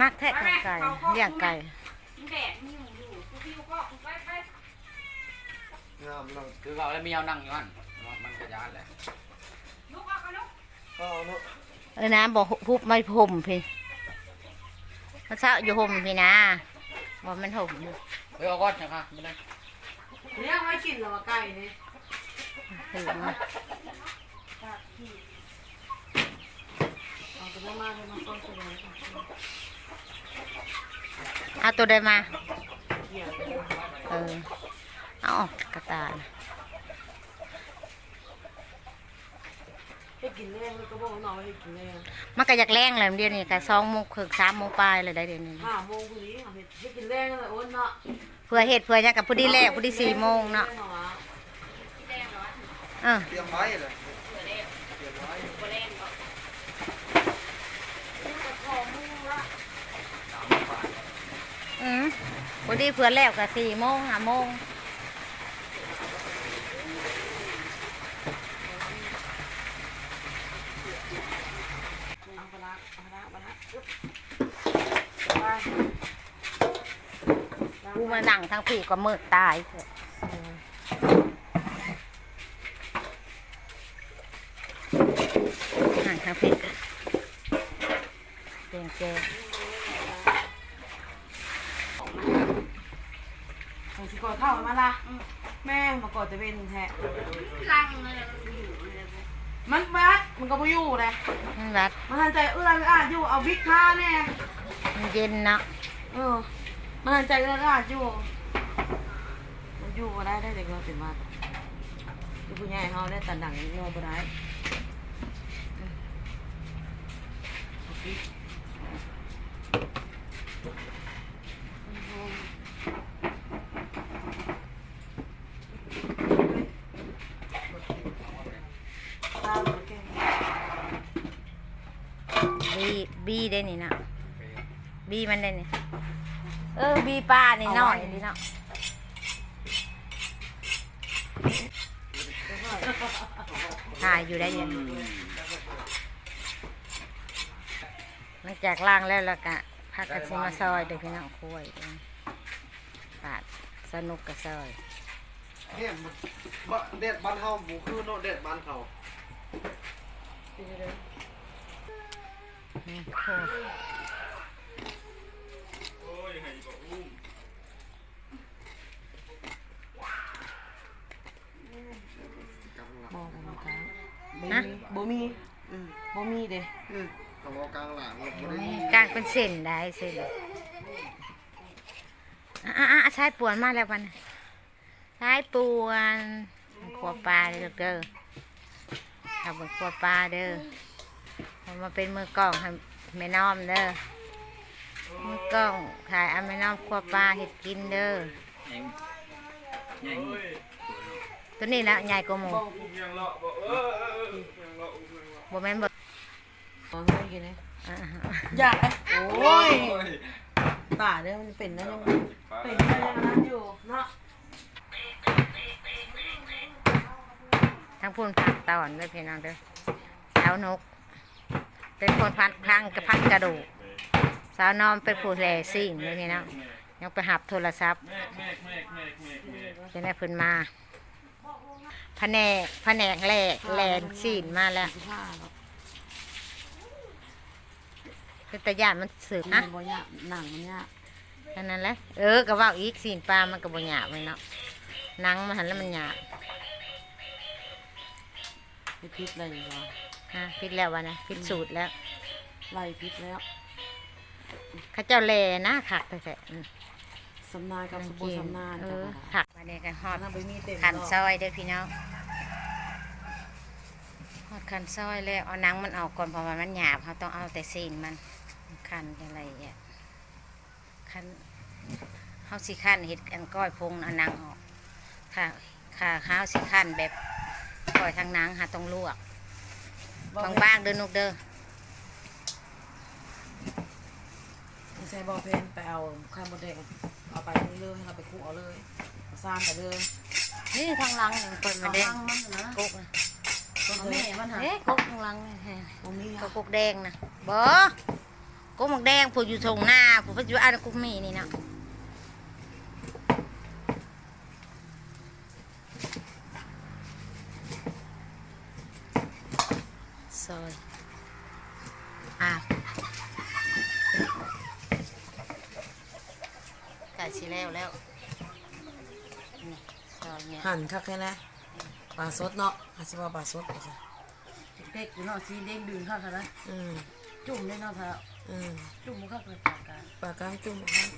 มักแทะไก่เลี้ยงไก่แดดมีอยู่อยู่กูพี่ก็ไปไปงามเราคือเราแล้วมีเอานั่งอยู่มันมันกระยานแหละลุกออกกันลุกก็เอาเนาะเออนะบอกพุบไม่ห่มพี่มันเช้าอยู่ห่มพี่นะบอกมันห่มอยู่เฮ้ยเอาก้อนนะครับไม่ได้เนี่ยไม่กินหรอไก่เนี่ยตื่นมาเอาตัวมาเลยมาซ่อนตัวเลย เอาตัวใดมา เออ เอาออกกระตายให้กินแรงก็บอกน้องให้กินแรงมันก็อยากแรงเลยเดี๋ยวนี้ก็สองโมงครึ่งสามโมงปลายเลยได้เดี๋ยวนี้ห้าโมงพอดีให้กินแรงเลยโอนเนาะเพื่อเหตุเพื่อหยังกับผู้ดีแรกผู้ดีสี่โมงเนาะเออเตรียมไว้เลยเตรียมไว้ อืม ผู้ดีเพื่อแล้วกับสี่โมงห้าโมงเอาไปละเอาไปละไปละไปกูมานั่งทั้งพี่ก็มืดตายเถอะนั่งทั้งพี่เกงเกง ผมสิกอดเข้ามาละแม่มากอดจะเป็นแท้ลังเลยมันบัดมันก็บ่อยู่เลยมันรัดมันทันใจเอื้อนอ่านอยู่เอาวิกท่าแน่มันเย็นเนาะเออมันทันใจเอื้อนอ่านอยู่มันอยู่บ่ได้ได้เด็กเราเป็นมาอยู่ผู้ใหญ่เฮาได้ตันดังนอนบ่ได้ตามมาแก บีบีได้ นี่นะบีมันได้นี่เออบีปลานี่น้อยนี่เนาะถ่ายอยู่ได้ยังหลังจากล่างแล้วแล้วก็พักกระชิมาซอยเด็กพี่น้องคุยปาดสนุกกับซอยเนี่ยมันบะเด็ดบ้านเฮาหมูคือเนาะเด็ดบ้านเขา อืมโคตรบอกกันนะคะบ่มีบ่มีอืมบ่มีเด้อืมกระบอกกลางหลังเราบ่ได้มีกลางเป็นเส้นได้เส้นอะอะอะใช้ปวนมาแล้ววันใช้ปวนขัวปลาเด้อเด้อทำเป็นขัวปลาเด้อ เอามาเป็นมือกล้องให้แม่น้อมเด้อมือกล้องถ่ายเอาแม่น้อมขัวปลาเห็ดกินเด้อยังยังตัวนี้ละใหญ่กว่าหมูบ่แม่นบ่ขอให้กินเลยอ่าฮะอยากเลยโอ้ยตาเด้อมันเป็นนะยังเป็นนะยังนั้นอยู่เนาะทั้งพูนพักตอนเด้อพี่น้องเด้อสาวนก เป็นคนพันพลังกระพันกระดูกสาวนอมเป็นผู้แลสิ่งเลยพี่น้องยังไปหับโทรศัพท์จะได้เพิ่นมาแผนกแผนกแลกแลนสิ่งมาแล้วผ้าเนาะเป็นตะยานมันสึกมันะนบ่ยากหนังมันยากแค่นั้นแหละเออก็เว่าอีกสิ่งปลามันก็บ่หยาบเลยเนาะหนังมันหันแล้วมันหยาบไปพิษอะไรอยู่วะ ฮะพิดแล้ววะนะพิดสูตรแล้ว ไล่พิษแล้วเข้าเจ้าแลนะขักไปแต่อืมสำนานกับสมบูรณ์สำนานเอกันอนะคะผักมาเนี่ยกันฮอดน่าไปมีเต็มขันดอกซอยเด้อพี่น้องฮอดขันซอยแล้วเอาหนังมันออกก่อนเพราะว่ามันหยาบเขาต้องเอาแต่ซีนมันขันอะไรอย่างเงี้ยขันเขาสิขันเห็ดอันก้อยพงเอาหนังออกค่ะค่ะข้าวสิขันแบบก้อยทางหนังหาต้องลวก บางๆเด้อนุกเด้อไม่ใช่บอเพนไปเอาข้าวบดแดงเอาไปเรื่อยๆให้เราไปคลุกเอาเลยเอาซามไปเลยนี่ทางหลังนี่เปิดมาเด้งเอามันนะกุกนะเอาแม่มันหาเอ๊ะกุกทางหลังนี่ตรงนี้ก็ค่ะกุกแดงนะบ่กกุ้งหมักแดงผู้อยู่ทงหน้าผู้ปัจจุบันกุ้งมีนี่เนาะ ซอยอะไก่ชีแล้วแล้วนี่ซอยเนี่ยหั่นคักแค่นะปลาสดเนาะอาชิว่าปลาสดไปจ้ะเด็กอยู่เนาะสีเด้งดึงเข้าเท่านั้นอืมจุ่มได้เนาะเท่าอืมจุ่มมันเข้าไปปากกา ปลากลางจุ่มครับ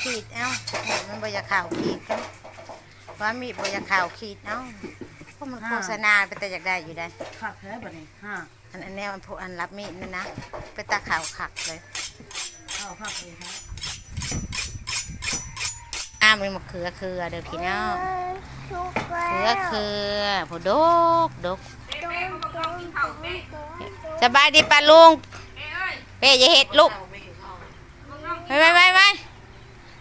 ขีดเอ้าเห็นมันบ อยากข่าวขีดกันว่ามีบอยากข่าวขีดเอ้าเพราะมันโฆษณาไปแต่อยากได้อยู่ได้ขาดแท้แบบนี้ห้าอันอันแนวอันพวกอันรับมีดนั่นนะไปตาข่าวขักเลยเข้าข้าวเลยครับอ้ามเลยมะเขือเคือเด้อพี่น้องเขือเคือผู้ดกดกสบายดีป้าลุงเป้อย่าเห็ดลูกไปไปไปไป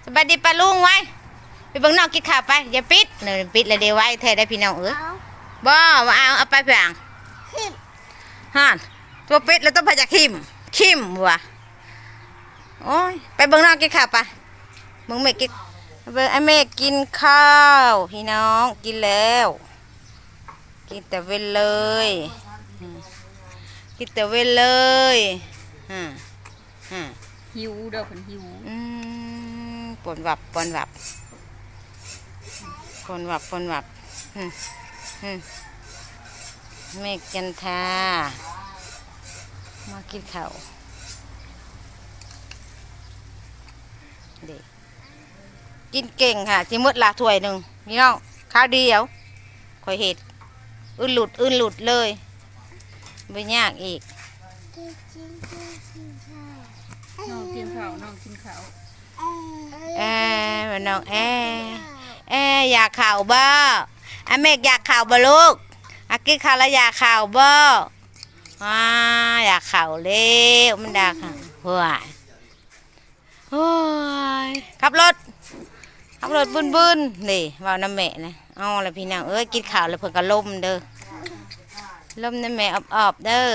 สบายดีป้าลุงไว้ ไปเบิ่งน้องกินข้าวไปอย่าปิดเนยปิดเลยเดี๋ยวไว้แท้ได้พี่น้องเอ้ยบ่มาเอาเอาไปเพียงฮ่านตัวปิดแล้วต้องพยาคิมคิมว่ะโอ้ยไปเบิ่งน้องกินข้าวไปเบิ่งแม่กินเบิ่งไอ้แม่กินข้าว พี่น้องกินแล้ว กินแต่เว้นเลยอืมกินแต่เว้นเลยฮะฮะหิวเด้อเพิ่นหิวอืมปนวับปนวับ ปนวับปนวับอืมอืมเมฆจันทามากินข้าวเด็กกินเก่งค่ะจิมดละถ้วยหนึ่งนี่น้องข้าวเดียวคอยเห็ดอื่นหลุดอื่นหลุดเลยไม่ยากอีกน้องกินข้าวน้องกินข้าวเอ้ยน้องเอ้ เอ้อยากข่าวบ่อาเมกอยากข่าวบ่ลูกอากิข้าวแล้วอยากข่าวบ่อ่าอยากข่าวเร็วมันดาค่ะหัวโอ้ยขับรถขับรถบึนบึนนี่เว่าน้ำแม่นะเอาละพี่น้องเอ้ยกินข้าวแล้วเพิ่นก็ล่มเด้อล่มน้ำแม่ออบๆเด้อ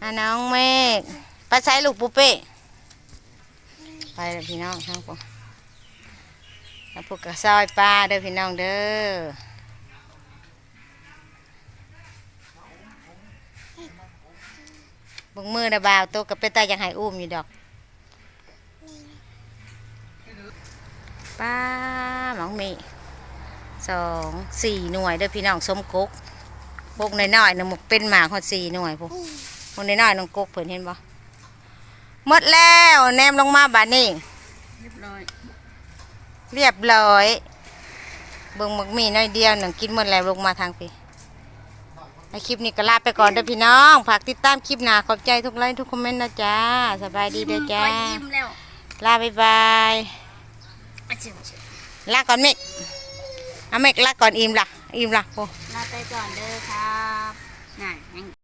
อะน้องเมฆไปใช้ลูกปุเป้ไปเด้อพี่น้องทั้งพวกแล้ว พวกกระซอยปลาเด้อพี่น้องเด้อบึงมือนะบ่าวตัวกับเป็นตายังให้อุ้มอยู่ดอกป้าหมองมีสองสี่หน่วยเด้อพี่น้องสมกกพวกน้อยๆนะหมกเป็นหมากหอดสี่หน่วยพวกพวกน้อยๆน้องกกเพิ่นเห็นบ่หมดแล้วแนมลงมาบาดนี้เรียบร้อย เรียบร้อยเบิ่งมักมีน้อยเดียวหนึ่งกินหมดแล้วลงมาทางพี่ในคลิปนี้ก็ลาไปก่อนเด้อพี่น้องฝากติดตามคลิปหน้าขอบใจทุกไลค์ทุกคอมเมนต์นะจ๊ะสบายดีเด้อจ้ายิ้มแล้วลาบ๊ายบายลาก่อนเมกเอาเมกลาก่อนอิมล่ะอิมล่ะโอ้ลาไปก่อนเด้อครับน่ะ